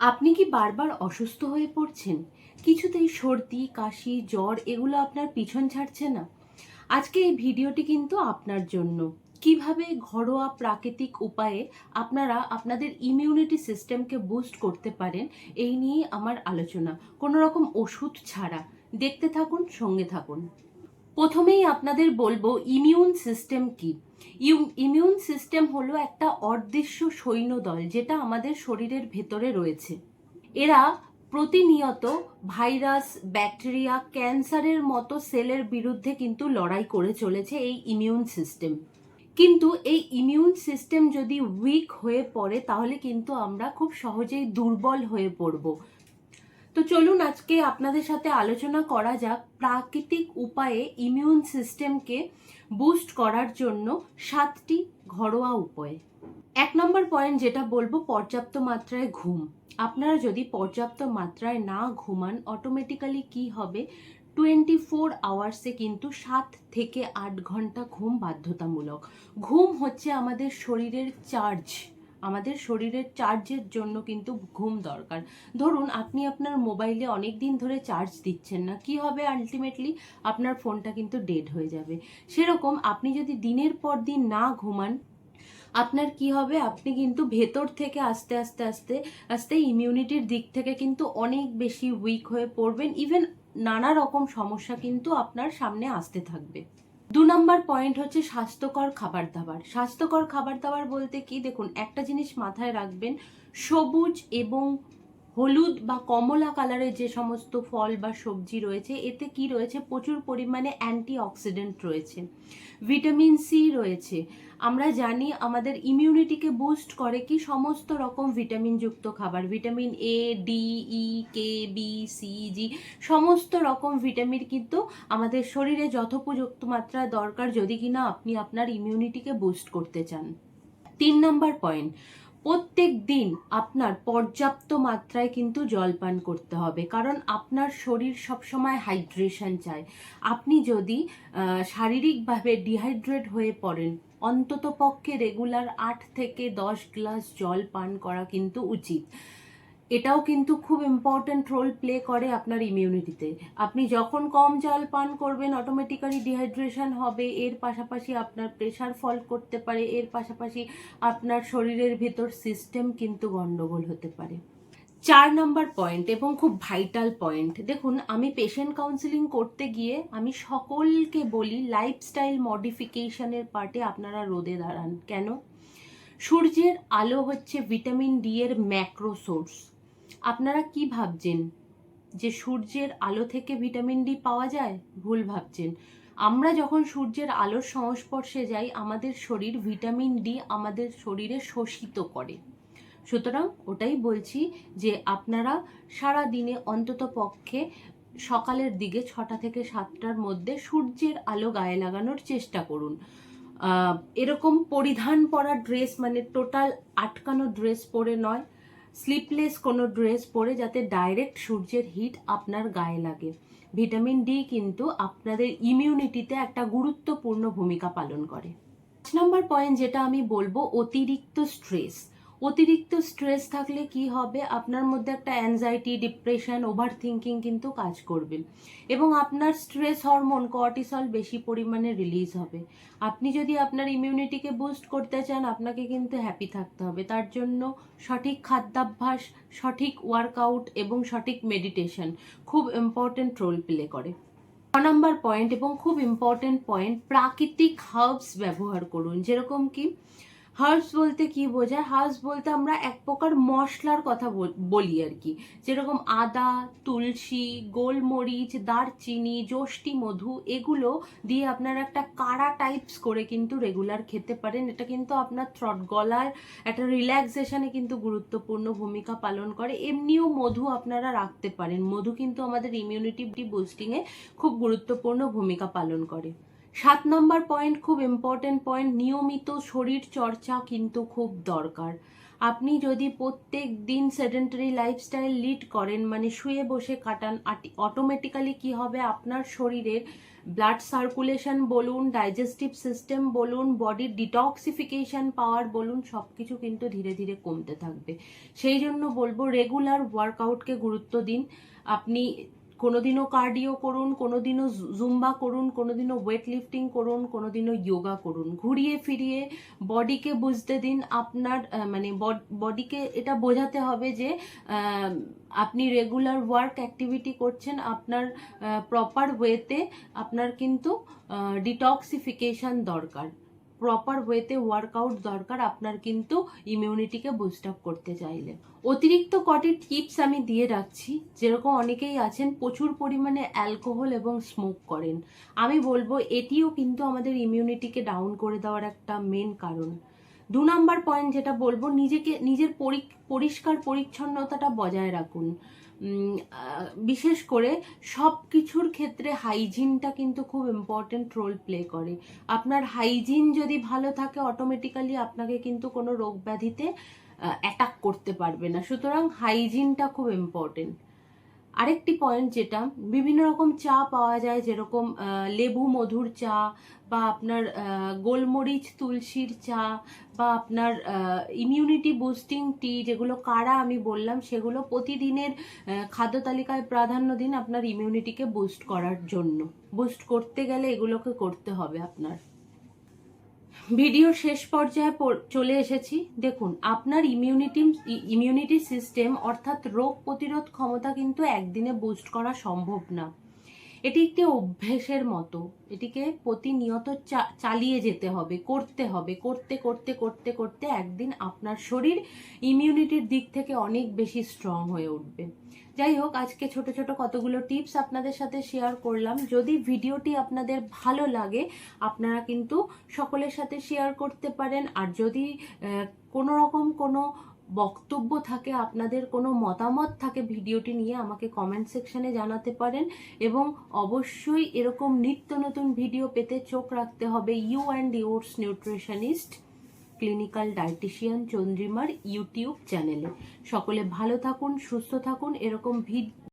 আপনি কি বারবার অসুস্থ হয়ে পড়ছেন? কিছুতেই সর্দি, কাশি, জ্বর এগুলো আপনার পিছন ছাড়ছে না। আজকে এই ভিডিওটি কিন্তু আপনার জন্য। কীভাবে ঘরোয়া প্রাকৃতিক উপায়ে আপনারা আপনাদের ইমিউনিটি সিস্টেমকে বুস্ট করতে পারেন, এই নিয়ে আমার আলোচনা। কোনো রকম ওষুধ ছাড়া। দেখতে থাকুন, সঙ্গে থাকুন। প্রথমেই আপনাদের বলব ইমিউন সিস্টেম কি? ইমিউন সিস্টেম হলো একটা অদৃশ্য সৈন্যদল যেটা আমাদের শরীরের ভেতরে রয়েছে। এরা প্রতিনিয়ত ভাইরাস, ব্যাকটেরিয়া, ক্যান্সারের মতো সেলের বিরুদ্ধে কিন্তু লড়াই করে চলেছে এই ইমিউন সিস্টেম কিন্তু এই ইমিউন সিস্টেম যদি উইক হয়ে পড়ে, তাহলে কিন্তু আমরা খুব সহজেই দুর্বল হয়ে পড়ব। তো চলুন আজকে আপনাদের সাথে আলোচনা করা যাক প্রাকৃতিক উপায়ে ইমিউন সিস্টেমকে বুস্ট করার জন্য সাতটি ঘরোয়া উপায়। এক নম্বর পয়েন্ট যেটা বলব, পর্যাপ্ত মাত্রায় ঘুম। আপনারা যদি পর্যাপ্ত মাত্রায় না ঘুমান অটোমেটিক্যালি কি হবে? টোয়েন্টি ফোর আওয়ার্সে কিন্তু সাত থেকে আট ঘণ্টা ঘুম বাধ্যতামূলক। ঘুম হচ্ছে আমাদের শরীরের চার্জ আমাদের শরীরের চার্জের জন্য কিন্তু ঘুম দরকার। ধরুন, আপনি আপনার মোবাইলে অনেক দিন ধরে চার্জ দিচ্ছেন না, কি হবে আলটিমেটলি আপনার ফোনটা কিন্তু ডেড হয়ে যাবে। সেরকম আপনি যদি দিনের পর দিন না ঘুমান, আপনার কি হবে? আপনি কিন্তু ভেতর থেকে আস্তে আস্তে আস্তে আস্তে ইমিউনিটির দিক থেকে কিন্তু অনেক বেশি উইক হয়ে পড়বেন। ইভেন নানা রকম সমস্যা কিন্তু আপনার সামনে আসতে থাকবে। দু নম্বর পয়েন্ট হচ্ছে স্বাস্থ্যকর খাবার দাবার। স্বাস্থ্যকর খাবার দাবার বলতে কি? দেখুন, একটা জিনিস মাথায় রাখবেন, সবুজ এবং হলুদ বা কমলা কালারের যে সমস্ত ফল বা সবজি রয়েছে, এতে কি রয়েছে? প্রচুর পরিমাণে অ্যান্টি অক্সিডেন্ট রয়েছে ভিটামিন সি রয়েছে। আমরা জানি আমাদের ইমিউনিটিকে বুস্ট করে কি সমস্ত রকম ভিটামিনযুক্ত খাবার vitamin A D E K B C G সমস্ত রকম ভিটামিন কিন্তু আমাদের শরীরে যথোপযুক্ত মাত্রায় দরকার যদি কিনা আপনি আপনার ইমিউনিটিকে বুস্ট করতে চান। তিন নম্বর পয়েন্ট প্রত্যেক দিন আপনার পর্যাপ্ত মাত্রায় কিন্তু জল পান করতে হবে। কারণ আপনার শরীর সবসময় হাইড্রেশন চায়। আপনি যদি শারীরিকভাবে ডিহাইড্রেট হয়ে পড়েন অন্তত পক্ষে রেগুলার আট থেকে দশ গ্লাস জল পান করা কিন্তু উচিত। এটাও কিন্তু খুব ইম্পর্ট্যান্ট রোল প্লে করে আপনার ইমিউনিটিতে আপনি যখন কম জল পান করবেন অটোমেটিক্যালি ডিহাইড্রেশন হবে, এর পাশাপাশি আপনার প্রেশার ফল করতে পারে, এর পাশাপাশি আপনার শরীরের ভেতর সিস্টেম কিন্তু গন্ডগোল হতে পারে। চার নম্বর পয়েন্ট এবং খুব ভাইটাল পয়েন্ট দেখুন, আমি পেশেন্ট কাউন্সিলিং করতে গিয়ে আমি সকলকে বলি লাইফস্টাইল মডিফিকেশনের পার্টে আপনারা রোদে দাঁড়ান। কেন? সূর্যের আলো হচ্ছে ভিটামিন ডি এর ম্যাক্রো সোর্স আপনারা কি ভাবছেন? যে সূর্যের আলো থেকে ভিটামিন ডি পাওয়া যায়? ভুল ভাবছেন। আমরা যখন সূর্যের আলোর সংস্পর্শে যাই, আমাদের শরীর ভিটামিন ডি আমাদের শরীরে শোষিত করে। সুতরাং ওটাই বলছি যে আপনারা সারা দিনে অন্তত পক্ষে সকালের দিকে ছটা থেকে সাতটার মধ্যে সূর্যের আলো গায়ে লাগানোর চেষ্টা করুন। এরকম পরিধান পরা ড্রেস মানে টোটাল আটকানো ড্রেস পরে নয়। স্লিপলেস কোনো ড্রেস পরে যাতে ডাইরেক্ট সূর্যের হিট আপনার গায়ে লাগে। ভিটামিন ডি কিন্তু আপনাদের ইমিউনিটিতে একটা গুরুত্বপূর্ণ ভূমিকা পালন করে। পাঁচ নম্বর পয়েন্ট যেটা আমি বলব, অতিরিক্ত স্ট্রেস অতিরিক্ত স্ট্রেস থাকলে কি হবে? আপনার মধ্যে একটা অ্যাংজাইটি ডিপ্রেশন ওভার থিঙ্কিং কিন্তু কাজ করবে। এবং আপনার স্ট্রেস হরমোন কর্টিসল বেশি পরিমাণে রিলিজ হবে। আপনি যদি আপনার ইমিউনিটিকে বুস্ট করতে চান, আপনাকে কিন্তু হ্যাপি থাকতে হবে। তার জন্য সঠিক খাদ্যাভ্যাস, সঠিক ওয়ার্কআউট এবং সঠিক মেডিটেশন খুব ইম্পর্টেন্ট রোল প্লে করে। নম্বর পয়েন্ট এবং খুব ইম্পর্টেন্ট পয়েন্ট প্রাকৃতিক হার্বস ব্যবহার করুন। যেরকম কি হার্বস বলতে কি বোঝায়? হার্বস বলতে আমরা এক প্রকার মশলার কথা বল- আর কি। যেরকম আদা, তুলসী, গোলমরিচ, দারচিনি যষ্টি মধু, এগুলো দিয়ে আপনারা একটা কাড়া টাইপস করে কিন্তু রেগুলার খেতে পারেন। এটা কিন্তু আপনার থ্রট গলার একটা রিল্যাক্সেশনে কিন্তু গুরুত্বপূর্ণ ভূমিকা পালন করে। এমনিও মধু আপনারা রাখতে পারেন। মধু কিন্তু আমাদের ইমিউনিটি বুস্টিংয়ে খুব গুরুত্বপূর্ণ ভূমিকা পালন করে। সাত নম্বর পয়েন্ট খুব ইম্পর্টেন্ট পয়েন্ট নিয়মিত শরীর চর্চা কিন্তু খুব দরকার। আপনি যদি প্রত্যেক দিন সেডেন্টারি লাইফস্টাইল লিড করেন মানে শুয়ে বসে কাটান অটোমেটিক্যালি কি হবে? আপনার শরীরের ব্লাড সার্কুলেশন বলুন ডাইজেস্টিভ সিস্টেম বলুন বডির ডিটক্সিফিকেশন পাওয়ার বলুন সব কিছু কিন্তু ধীরে ধীরে কমতে থাকবে। সেই জন্য বলব রেগুলার ওয়ার্কআউটকে গুরুত্ব দিন। আপনি কোনোদিনও কার্ডিও করুন, কোনোদিনও জুম্বা করুন, কোনোদিনও ওয়েট লিফটিং করুন, কোনোদিনও যোগা করুন। ঘুরিয়ে ফিরিয়ে বডিকে বুঝতে দিন, আপনার মানে বডিকে এটা বোঝাতে হবে যে আপনি রেগুলার ওয়ার্ক অ্যাক্টিভিটি করছেন, আপনার প্রপার ওয়েতে আপনার কিন্তু ডিটক্সিফিকেশন দরকার। প্রপার ওয়েতে ওয়ার্কআউট দরকার, আপনার কিন্তু ইমিউনিটিকে বুস্ট আপ করতে চাইলে। অতিরিক্ত কটি টিপস আমি দিয়ে রাখছি। যেরকম অনেকেই আছেন, প্রচুর পরিমাণে অ্যালকোহল এবং স্মোক করেন। আমি বলব, এটিও কিন্তু আমাদের ইমিউনিটিকে ডাউন করে দেওয়ার একটা মেন কারণ। দু নাম্বার পয়েন্ট যেটা বলব, নিজেকে, নিজের পরি- পরিষ্কার পরিচ্ছন্নতাটা বজায় রাখুন। বিশেষ করে সব কিছুর ক্ষেত্রে হাইজিনটা কিন্তু খুব ইম্পর্টেন্ট রোল প্লে করে। আপনার হাইজিন যদি ভালো থাকে অটোমেটিক্যালি আপনাকে কিন্তু কোনো রোগ ব্যাধিতে অ্যাটাক করতে পারবে না। সুতরাং হাইজিনটা খুব ইম্পর্টেন্ট আরেকটি পয়েন্ট যেটা, বিভিন্ন রকম চা পাওয়া যায়, যেরকম লেবু মধুর চা বা আপনার গোলমরিচ, তুলসীর চা বা আপনার ইমিউনিটি বুস্টিং টি যেগুলো কারা আমি বললাম, সেগুলো প্রতিদিনের খাদ্য তালিকায় প্রাধান্য দিন আপনার ইমিউনিটিকে বুস্ট করার জন্য। বুস্ট করতে গেলে এগুলোকে করতে হবে আপনার। ভিডিও শেষ পর্যায়ে পর- চলে এসেছি। দেখুন, আপনার ইমিউনিটি ইমিউনিটি সিস্টেম অর্থাৎ রোগ প্রতিরোধ ক্ষমতা কিন্তু একদিনে বুস্ট করা সম্ভব না। এটি একটি অভ্যেসের মতো। এটিকে প্রতিনিয়ত চালিয়ে যেতে হবে, করতে হবে, করতে করতে করতে করতে একদিন আপনার শরীর ইমিউনিটির দিক থেকে অনেক বেশি স্ট্রং হয়ে উঠবে। যাই হোক, আজকে ছোট ছোট কতগুলো টিপস আপনাদের সাথে শেয়ার করলাম। যদি ভিডিওটি আপনাদের ভালো লাগে, আপনারা কিন্তু সকলের সাথে শেয়ার করতে পারেন। আর যদি কোনো রকম কোনো বক্তব্য থাকে, আপনাদের কোনো মতামত থাকে, ভিডিওটি নিয়ে আমাকে কমেন্ট সেকশানে জানাতে পারেন এবং অবশ্যই এরকম নিত্য নতুন ভিডিও পেতে চোখ রাখতে হবে you and yours nutritionist clinical dietitian চন্দ্রিমার YouTube চ্যানেলে সকলে ভালো থাকুন, সুস্থ থাকুন, এরকম ভিড